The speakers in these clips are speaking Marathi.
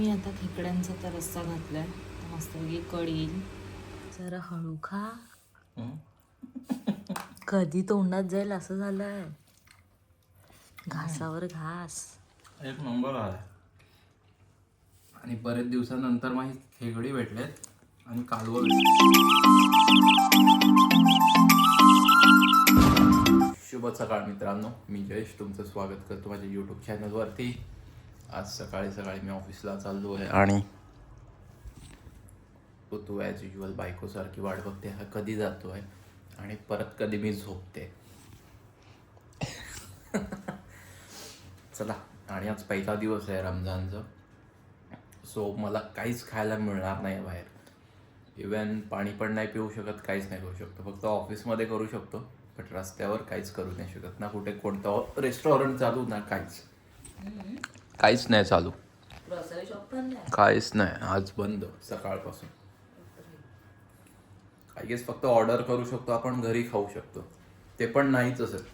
मी आता खेकड्यांचा तर रस्सा घातलाय. मस्तपैकी कड येईल जरा हळू खा. कधी तोंडात जाईल असं झालंय. घासावर घास. एक नंबर आहे आणि बरेच दिवसानंतर माझी खेकडी भेटलेत आणि कालवं शुभ सकाळ मित्रांनो. मी जयेश तुमचं स्वागत करतो माझ्या यूट्यूब चॅनलवरती आज सकाळी सकाळी मी ऑफिसला चाललो आहे आणि? तो तू ॲज युजल बायकोसारखी वाट बघते हा कधी जातोय आणि परत कधी मी झोपते. चला आणि आज पहिला दिवस आहे रमजानचं. सो मला काहीच खायला मिळणार नाही बाहेर. इवन पाणी पण नाही पिऊ शकत काहीच नाही करू शकतो. फक्त ऑफिसमध्ये करू शकतो बट रस्त्यावर काहीच करू नाही शकत. ना कुठे कोणतं रेस्टॉरंट चालू ना काहीच. काहीच नाही चालू. काहीच नाही. आज बंद सकाळपासून. आय गेस फक्त ऑर्डर करू शकतो आपण घरी खाऊ शकतो. ते पण नाहीच असेल.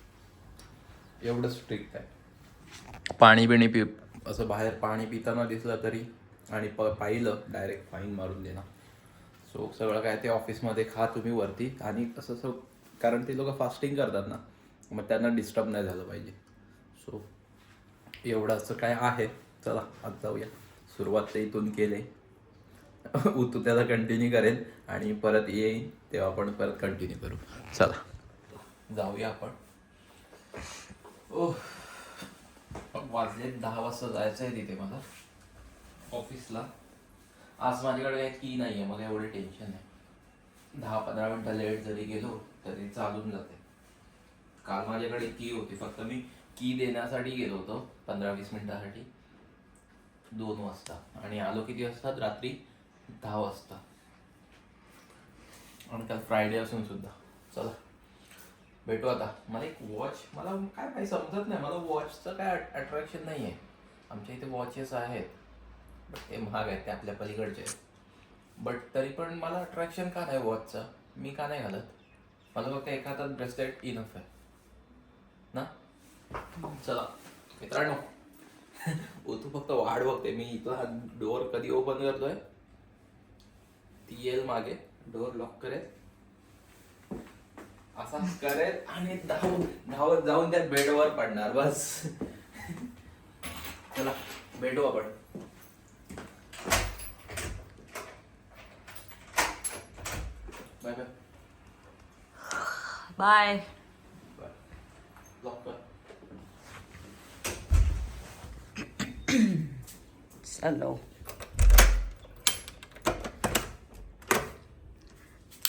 एवढं स्ट्रिक्ट आहे. पाणी बिणी पि असं बाहेर पाणी पिताना दिसलं तरी आणि प पाहिलं डायरेक्ट फाईन मारून देणार सो सगळं काय ते ऑफिसमध्ये खा तुम्ही वरती आणि असं असं कारण ते लोक फास्टिंग करतात ना. मग त्यांना डिस्टर्ब नाही झालं पाहिजे. सो एवढं असं काय आहे? चला आज जाऊया. सुरुवात ते इथून केले. उतू त्याला कंटिन्यू करेन आणि परत येईन तेव्हा आपण परत कंटिन्यू करू. चला. जाऊया आपण. ओ वाजले दहा वाजता जायचं आहे तिथे मला. ऑफिसला. आज माझ्याकडे काही की नाही आहे मला एवढं टेन्शन आहे. दहा पंधरा मिनटं लेट जरी गेलो तरी चालून जाते. काल माझ्याकडे की होती फक्त मी की देण्यासाठी गेलो होतो पंधरा वीस मिनिटासाठी. दोन वाजता. आणि आलो किती वाजतात रात्री दहा वाजता. आणि काल फ्रायडे असून सुद्धा. चला. भेटू आता. मला एक वॉच मला काय काही समजत नाही. मला वॉचचं काय अट्रॅक्शन नाही आहे आमच्या इथे वॉचेस आहेत. बट ते महाग आहेत. ते आपल्या पलीकडचे आहेत. बट तरी पण मला अट्रॅक्शन का नाही वॉचचं मी का नाही घालत? मला फक्त एका हातात ब्रेसलेट इनफ आहे. ना? चला मित्रांनो ओ तू फक्त वाढ बघते. मी इथं हा डोअर कधी ओपन करतोय? ती येईल मागे. डोअर लॉक करेल. असा करेल आणि धावून धावत जाऊन त्या बेडवर पडणार बस. चला भेटू आपण. बाय बाय बाय लॉक कर चलो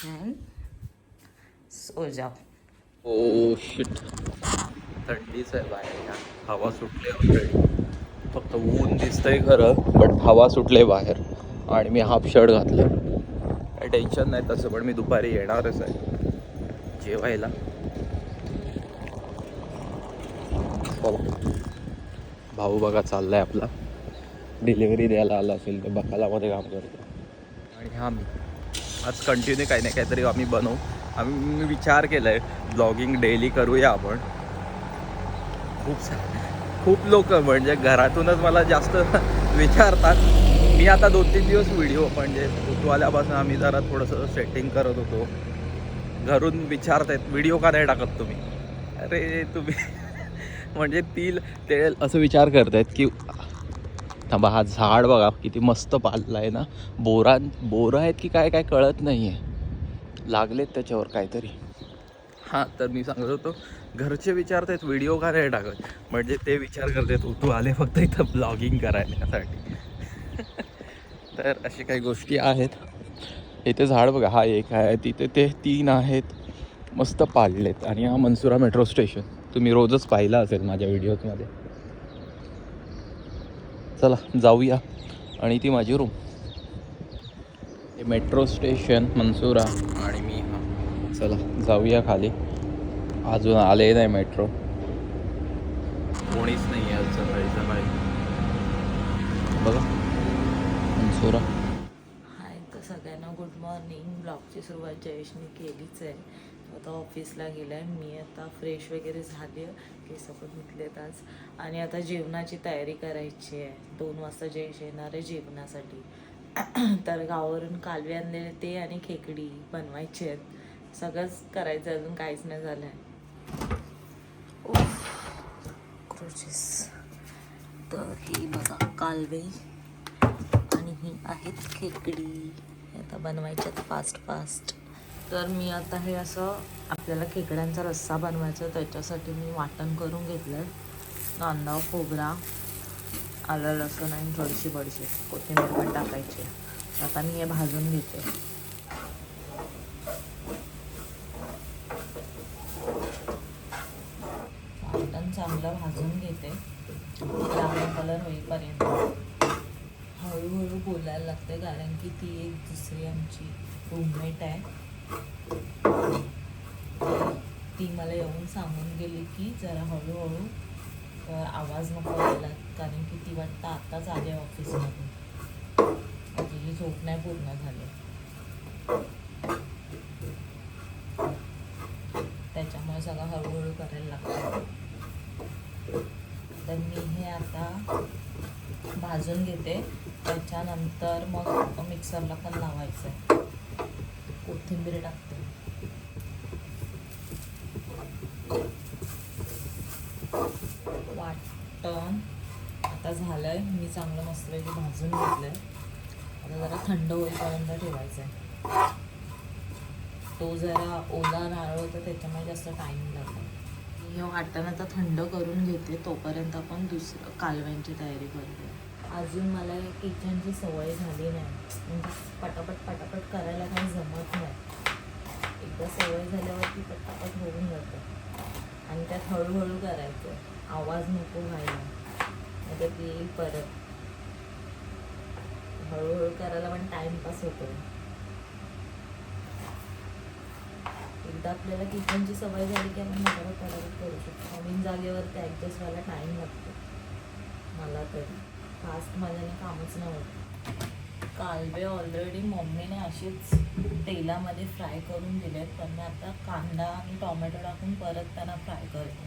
And सो जाओ. Oh, ओ थंडीच आहे बाहेर हवा सुटली ऑलरेडी फक्त ऊन दिसतंय खरं बट हवा सुटले बाहेर. आणि मी हाफ शर्ट घातलं. काही टेन्शन नाही तसं पण मी दुपारी येणारच आहे. जेवायला. भाऊ बघा चाललाय आपला. डिलिव्हरी द्यायला आला असेल तर बकालामध्ये काम करतो. आणि हा मी. आज कंटिन्यू काही नाही काहीतरी आम्ही बनवू. आम्ही मी विचार केला आहे ब्लॉगिंग डेली करूया आपण. खूप खूप लोक म्हणजे घरातूनच मला जास्त विचारतात. मी आता दोन तीन दिवस व्हिडिओ म्हणजे ऋतू आल्यापासून आम्ही जरा थोडंसं सेटिंग करत होतो. घरून विचारतायत व्हिडिओ का नाही टाकत तुम्ही? अरे तुम्ही म्हणजे ती ते असं विचार करतायत की थांबा हा झाड बघा किती मस्त पाललं आहे ना. बोरा बोरं आहेत की काय काय कळत नाही आहे लागलेत त्याच्यावर काहीतरी. हां तर मी सांगत होतो घरचे विचारतायत व्हिडिओ का नाही टाकत? म्हणजे ते विचार करतात "तू- तू आले फक्त इथं ब्लॉगिंग करायसाठी. तर अशी काही गोष्टी आहेत. इथे झाड बघा हा एक आहे तिथे ते तीन आहेत. मस्त पाळलेत आणि हा मनसुरा मेट्रो स्टेशन. तुम्ही रोजच पाहिला असेल माझ्या व्हिडिओजमध्ये. चला जाऊया. आणि ती माझी रूम हे मेट्रो स्टेशन मनसुरा आणि मी हा. चला जाऊया खाली. अजून आले नाही मेट्रो कोणीच नाही आहे आज सकाळी सकाळी बघा. मनसुरा. हाय तर सगळ्यांना गुड मॉर्निंग ब्लॉगची सुरुवात जयेशने केलीच आहे. आता ऑफिसला गेला आहे मी आता फ्रेश वगैरे झाली आहे. केस पण धुतलेत आज. आणि आता जेवणाची तयारी करायची आहे. दोन वाजता जेश येणार आहे जेवणासाठी. तर गावावरून कालवे आणलेले ते आणि खेकडी बनवायची आहेत. सगळंच करायचं अजून काहीच नाही झालं आहे क्रोचेस तर ही बघा कालवे. आणि ही आहेत खेकडी. आता बनवायच्या फास्ट फास्ट तर मी आता हे असं आपल्याला खेकड्यांचा रस्सा बनवायचा त्याच्यासाठी मी वाटण करून घेतलं कांदा खोबरा आलं लसूण आणि थोडीशी बडशी कोथिंबीर पण टाकायची आता मी हे भाजून घेते. वाटण चांगलं भाजून घेते. ब्राऊन कलर होईपर्यंत. हळूहळू बोलायला लागते कारण की ती एक दुसरी आमची रूममेट आहे. ती मला येऊन सांगून गेली की जरा हळूहळू आवाज नको यायला कारण की ती वाटतं आत्ताच आली ऑफिसमधून. म्हणजे तिची झोप नाही पूर्ण झाली. त्याच्यामुळे सगळं हळूहळू करायला लागतं तर मी हे आता भाजून घेते. त्याच्यानंतर मग मिक्सरला पण लावायचं आहे कोथिंबीर टाकते. वाटण. आता झालं आहे मी चांगलं मस्तपैकी भाजून घेतलं आहे आता जरा थंड होईपर्यंत ठेवायचं आहे तो जरा ओला नारळ होता त्याच्यामुळे जास्त टाईम मी हे वाटण आता थंड करून घेते तोपर्यंत आपण दुसरं कालव्यांची तयारी करते अजून मला किचनची सवय झाली नाही. म्हणजे पटापट पटापट करायला काही जमत नाही. एकदा सवय झाल्यावरती पटापट होऊन जातं. आणि त्यात हळूहळू करायचं. आवाज नको व्हायला. म्हणजे की ती परत. हळूहळू करायला पण टाइमपास होतो एकदा आपल्याला किचनची सवय झाली की आपण मोठ्या पटापट करू शकतो. नवीन जागेवरती ॲडजस्ट व्हायला टाईम लागतो. मला तरी. फास्ट माझ्याने कामच नव्हतं. कालवे ऑलरेडी मम्मीने असेच तेलामध्ये फ्राय करून दिलेत. पण मी आता कांदा आणि टोमॅटो टाकून परत त्यांना फ्राय करते.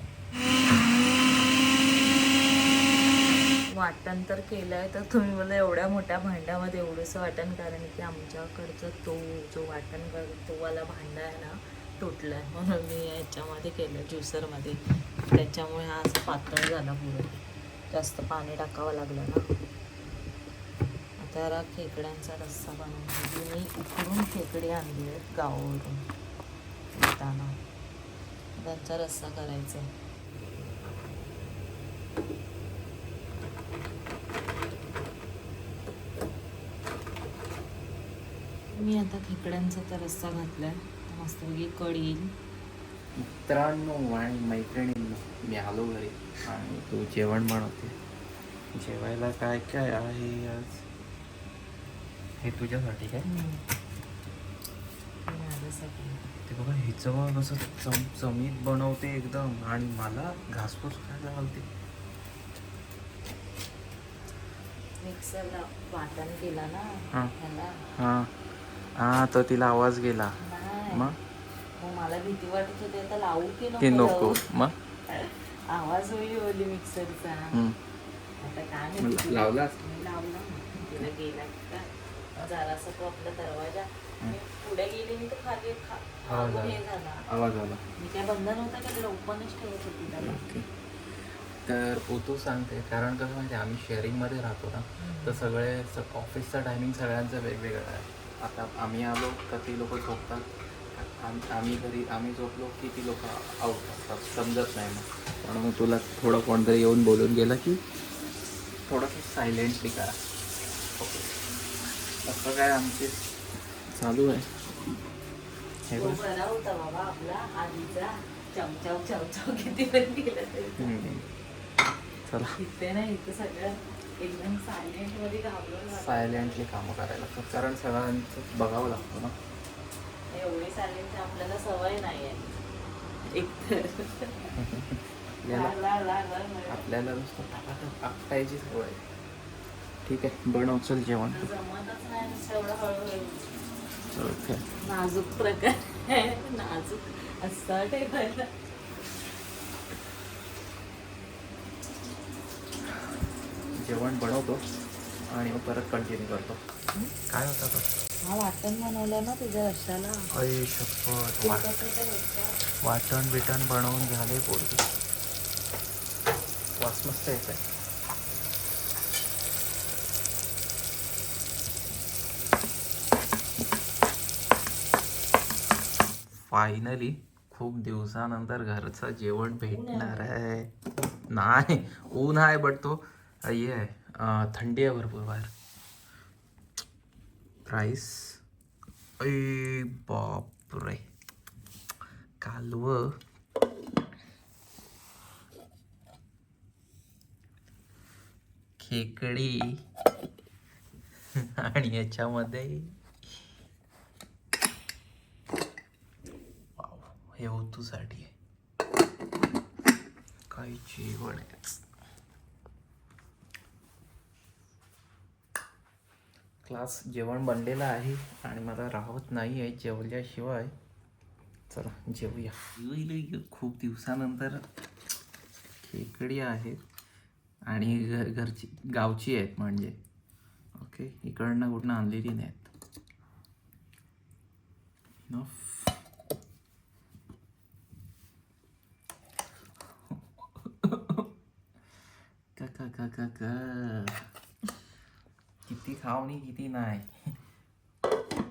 वाटण तर केलं आहे तर तुम्ही मला एवढ्या मोठ्या भांड्यामध्ये एवढंसं वाटण कारण की आमच्याकडचं तो जो वाटण करतो तो वाला भांडा आहे ना तुटला आहे म्हणून मी याच्यामध्ये केलं ज्युसरमध्ये त्याच्यामुळे हा असं पातळ झाला पुढे. जास्त पाणी टाकावं लागलं ना. सातारा खेकड्यांचा रस्सा बनवून मी उकडून खेकडी आणली आहेत गावावरून येताना. त्यांचा रस्सा करायचा आहे. मी आता खेकड्यांचा तर रस्सा घातलाय. मस्तपैकी कड येईल मित्रांनो आणि मैत्रिणींनो मी आलो घरी आणि तू जेवण बनवते. जेवायला काय काय आहे आज? हे तुझ्यासाठी काय? ते बघा हिचं बघा कसं चम चमीत बनवते एकदम. आणि मला घासपूस खायला घालते. मिक्सरला वाटण केला ना हां. हां. हां तर तिला आवाज गेला. मग? मग मला भीती वाटत होती आता लावू की की नको? मग? आवाज होईल मिक्सरचा. आता काय लावला. तिला गेला जरासा तो आपला दरवाजा. मी पुढे गेली मी तर खाली खा- आवाज आला. हे झाला. आवाज आला. मी काय बंद नव्हता केलेला ओपनच ठेवत होती त्याला. ओके तर तू सांगते कारण कसं माहिती आम्ही शेअरिंगमध्ये राहतो ना तर सगळे स ऑफिसचा टायमिंग सगळ्यांचा वेगवेगळा आहे. आता आम्ही आलो तर ती लोक झोपतात. आम- आम्ही घरी आम्ही झोपलो की ती लोक आउट असतात. समजत नाही मग. पण मग तुला थोडं कोणतरी येऊन बोलून गेलं की थोडंसं सायलेंटली करा. ओके काय आमचे? चालू आहे. हे तो बघ. बरा होता बाबा आपला आधीचा चमचाव चमचाव किती पण तरी. चला. इथे ना इथं सगळं एकदम. सायलेंटली कामं करायला लागतात. कारण सगळ्यांचं बघावं लागतं ना. एवढी सायलेंट आपल्याला सवय नाही आहे. एकतर आपल्याला नुसतं आपटायची सवय. आहे. ठीक आहे बनव चल जेवण. ओके. नाजूक प्रकार नाजूक असता ठेवायला जेवण बनवतो आणि मग परत कंटिन्यू करतो. काय होता तो हा वाटण बनवलं ना तुझ्या रश्याला अय शपथ वाटण बिटण बनवून झाले पोरगी. वास मस्त येत आहे फायनली खूप दिवसानंतर घरचं जेवण भेटणार आहे. नाही ऊन आहे बट तो हे आहे थंडी आहे भरपूर बाहेर. प्राईस अय बापरे. कालव. खेकडी. आणि याच्यामध्ये हे ओतूसाठी आहे. काय जेवण आहे. क्लास जेवण बनलेलं आहे आणि मला राहत नाही आहे जेवल्याशिवाय. चला जेवूया. खूप दिवसानंतर खेकडी आहेत आणि घर घरची गावची आहेत म्हणजे. ओके इकडनं कुठनं आणलेली नाहीत. का का का का का किती खाऊ आणि किती नाही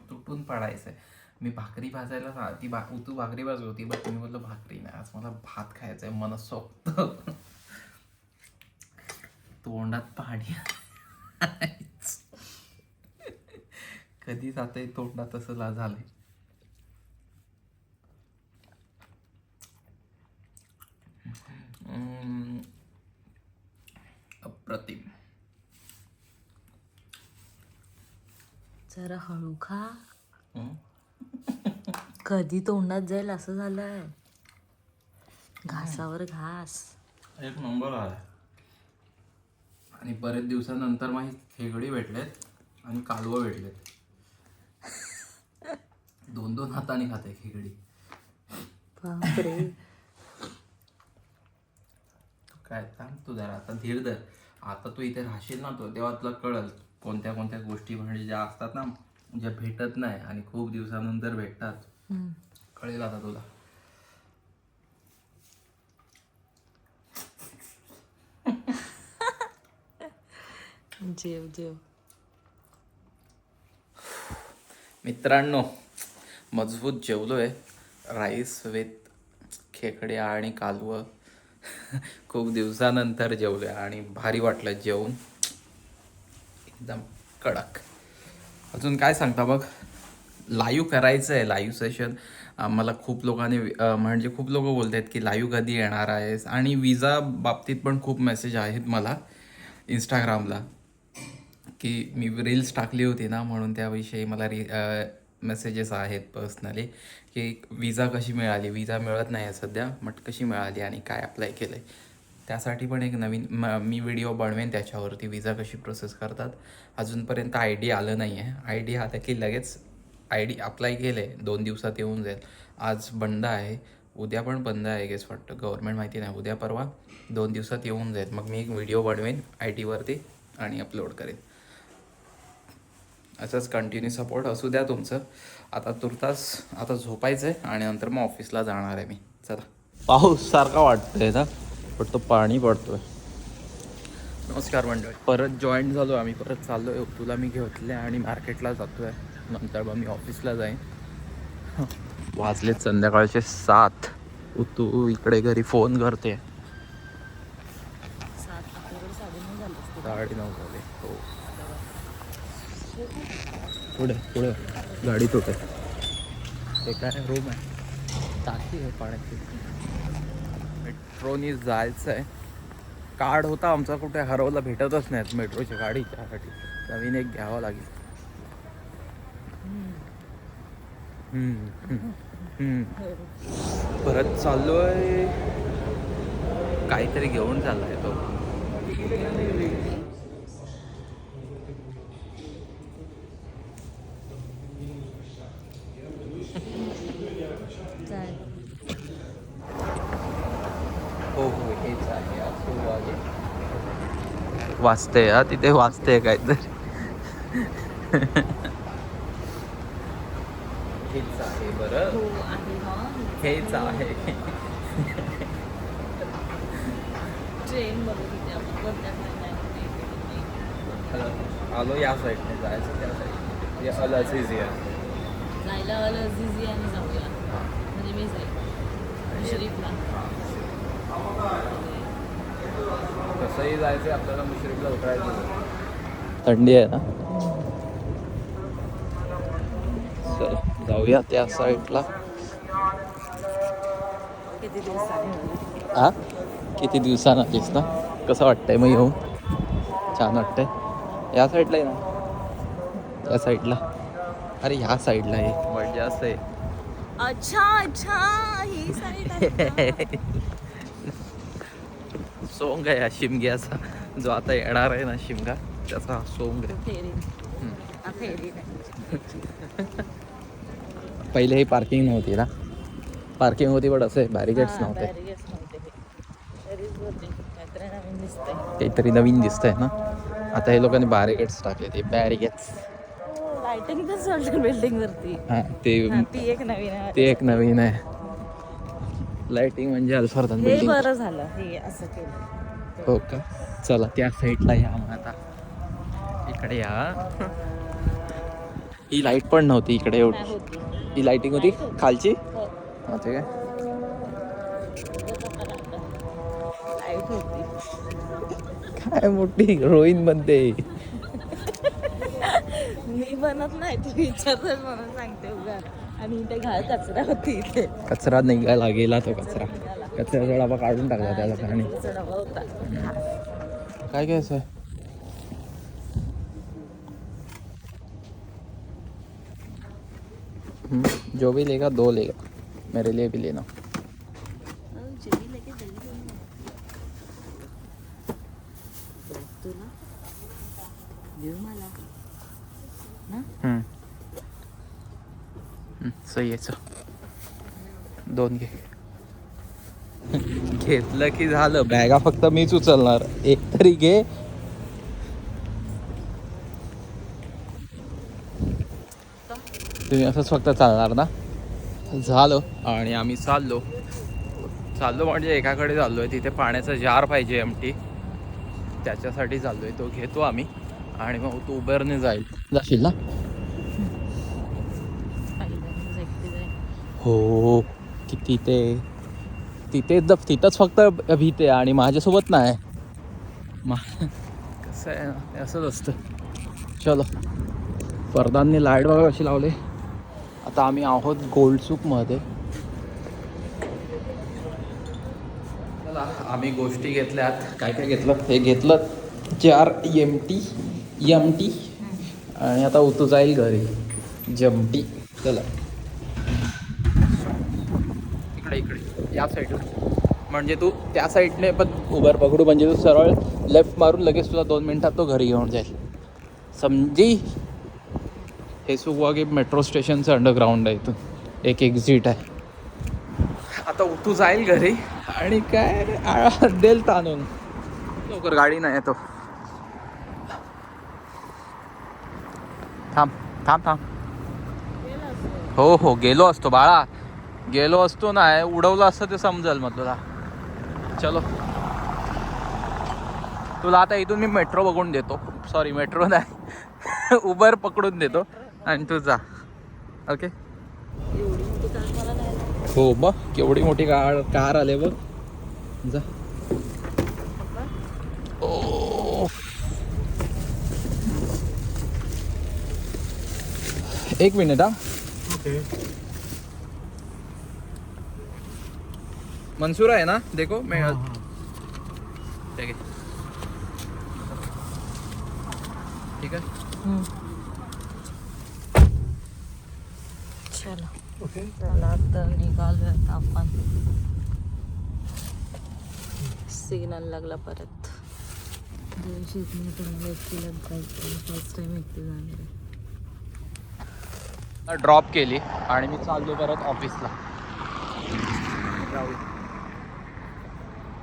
तुटून पडायचंय मी भाकरी भाजायला सा- ती भा तू भाकरी भाजली होती बट मी बोललो भाकरी नाही आज मला भात खायचा आहे मनसोक्त तोंडात पाणी कधी जात तोंडात असं झालंय हळू खा. कधी तोंडात जाईल असं झालंय. घासावर घास. एक नंबर आहे आणि बरेच दिवसानंतर माझी खेगडी भेटलेत आणि कालवं भेटलेत. दोन दोन हाताने खाते खेगडी. काय थांब तू जरा आता धीर धर. आता तू इथे राहशील ना तो तेव्हा तुला कळल कोणत्या कोणत्या गोष्टी म्हणजे ज्या असतात ना ज्या भेटत नाही आणि खूप दिवसानंतर भेटतात. कळेल आता तुला. जेव जेव. मित्रांनो मजबूत जेवलोय. राईस विथ खेकडे आणि कालवं. खूप दिवसानंतर जेवलोय आणि भारी वाटलं जेवून. एकदम कडक. अजून काय सांगता मग लाईव्ह करायचं आहे लाईव्ह सेशन. मला खूप लोकांनी म्हणजे खूप लोक बोलत आहेत की लाईव्ह कधी येणार आहेस? आणि विजा बाबतीत पण खूप मेसेज आहेत मला इंस्टाग्रामला की मी रील्स टाकली होती ना म्हणून त्याविषयी मला री मेसेजेस आहेत पर्सनली की विजा कशी मिळाली? विजा मिळत नाही आहे सध्या मट कशी मिळाली आणि काय अप्लाय केलं आहे त्यासाठी पण एक नवीन म मी व्हिडिओ बनवेन त्याच्यावरती विजा कशी प्रोसेस करतात. अजूनपर्यंत आय डी आलं नाही आहे आय डी आलं की लगेच आय डी अप्लाय केले दोन दिवसात येऊन जाईल. आज बंद आहे. उद्या पण बंद आहे गेस वाटतं. गव्हर्नमेंट माहिती नाही. उद्या परवा दोन दिवसात येऊन जाईल. मग मी एक व्हिडिओ बनवेन आय टीवरती आणि अपलोड करेन. असंच कंटिन्यू सपोर्ट असू द्या तुमचं. आता तुर्तास आता झोपायचं आहे आणि नंतर मग ऑफिसला जाणार आहे मी. चला. पाऊस सारखा वाटतोय ना? पण तो पाणी पडतोय. नमस्कार मंडळी. परत जॉईन झालो आम्ही परत चाललो आहे तुला मी घेतले आणि मार्केटला जातो आहे नंतर मग मी ऑफिसला जाईन. वाजलेत संध्याकाळचे सात. तू इकडे घरी फोन करते. साडे नऊ झाले. हो. पुढे पुढे. गाडी तुटे ते काय रूम आहे? टाकी आहे पाण्याची. मेट्रोनी जायचं आहे कार्ड होता आमचा कुठे हरवला भेटतच नाहीत मेट्रोच्या गाडीच्यासाठी नवीन एक घ्यावा लागेल. परत चाललो आहे काहीतरी घेऊन चाललाय तो हेच आहे हा सुवागे. वाचते हा तिथे वाचते काहीतरी. हेच आहे बरं. हो हा हेच आहे. ट्रेन आलो या साईडने जायचं त्या साईडने या अल अझीझिया जायला जाऊया. म्हणजे मी जाईल. शरीफला. कसंही जायचं आपल्याला मुश्रीफला उतरायचं थंडी आहे ना? चल जाऊया त्या साईडला. हा किती दिवसानं आलीस ना? कसं वाटतंय मग येऊन? छान वाटतंय. या साईडला आहे ना. या साईडला. अरे ह्या साईडला आहे म्हणजे असं आहे अच्छा अच्छा ही साईड सोंग आहे हा शिमग्याचा. जो आता येणार आहे ना शिमगा त्याचा हा सोंग आहे. पहिले ही पार्किंग नव्हती ना? पार्किंग होती पण असे बॅरिगेट्स हा, नव्हते. काहीतरी नवीन दिसतंय. ना? आता हे लोकांनी बॅरिगेट्स टाकले ते तर चालते बिल्डिंग वरती. हा ते ती एक नवीन आहे. ते एक नवीन आहे. लाइटिंग म्हणजे अल्फरदन हे बिल्डिंग बरं झालं. हे असं केलं. हो का? चला त्या साईडला या मग आता. इकडे या. ही लाइट पण नव्हती इकडे एवढी. होती. ही लाइटिंग होती होती. खालची? हो. हा ते काय लाइट होती. काय मोठी रोईन बनते. मी बनत नाही तू विचारतोय म्हणून उगा आणि घाल कचरा होती इथे. कचरा निघायला गेला तो कचरा. कचऱ्याचा डबा काढून टाकला त्याला कचरा डबा होता. काय काय हम्म, जो भी लेगा दो लेगा. मेरे लिए भी लेना. ना हम्म. यायचं. दोन घे. घेतलं की झालं. बॅगा फक्त मीच उचलणार. एक तरी घे. तुम्ही असंच फक्त चालणार ना? झालं. आणि आम्ही चाललो. चाललो म्हणजे एकाकडे चाललो आहे तिथे पाण्याचा जार पाहिजे एमटी त्याच्यासाठी चाललो आहे तो घेतो आम्ही. आणि मग तो उबरने जाईल. जाशील ना पहिल्यांदाच एकटी जाईन. हो किती ते तिथे द तिथंच फक्त भीते आणि माझ्यासोबत नाही. मा कसं आहे ना असंच असतं. चलो फरदानने लाइट वगैरे कशी लावले. आता आम्ही आहोत गोल्ड चूकमध्ये चला आम्ही गोष्टी घेतल्यात. काय काय घेतलं? हे घेतलं चार एम टी एम टी आणि आता उतू जाईल घरी. जमटी चला इकडे इकडे या साईडला म्हणजे तू त्या साईडने पण उबर पकडू. म्हणजे तू सरळ लेफ्ट मारून लगेच तुला दोन मिनटात तो घरी घेऊन जाईल. समजी? हे सुगवागे मेट्रो स्टेशनचं अंडरग्राऊंड आहे इथून. एक एक्झिट आहे. आता तू जाईल घरी. आणि काय? देल ताणून. लवकर गाडी नाही येतो थांब थांब थांब. हो हो गेलो असतो बाळा. गेलो असतो ना उडवलं असतं ते समजेल मग तुला. चलो. तुला आता इथून मी मेट्रो बघून देतो. सॉरी मेट्रो नाही. उबर पकडून देतो. आणि तू जा. ओके हो मग केवढी मोठी कार कार आले बघ. जा. ओ. एक मिनिट हा. मंसूर आहे ना? देखो मैं ठीक आहे. ठीक आहे? चलो. चला आता निघालोय आपण सिग्नल लागला परत. दिवशी मी तुम्हाला एकटीला जायचं फर्स्ट टाइम एकटी जाणार आहे. ड्रॉप केली आणि मी चाललो परत ऑफिसला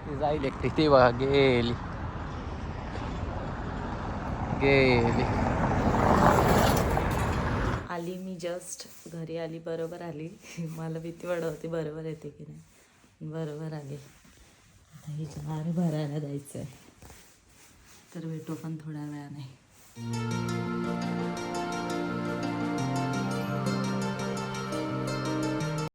ती जाईल एकटी ती बघा गेली गेली आली मी जस्ट घरी आली बरोबर आली. मला भीती वाढवते बरोबर येते की नाही? बरोबर आली. आता ही जार भरायला जायचं आहे तर भेटू पण थोड्या वेळाने.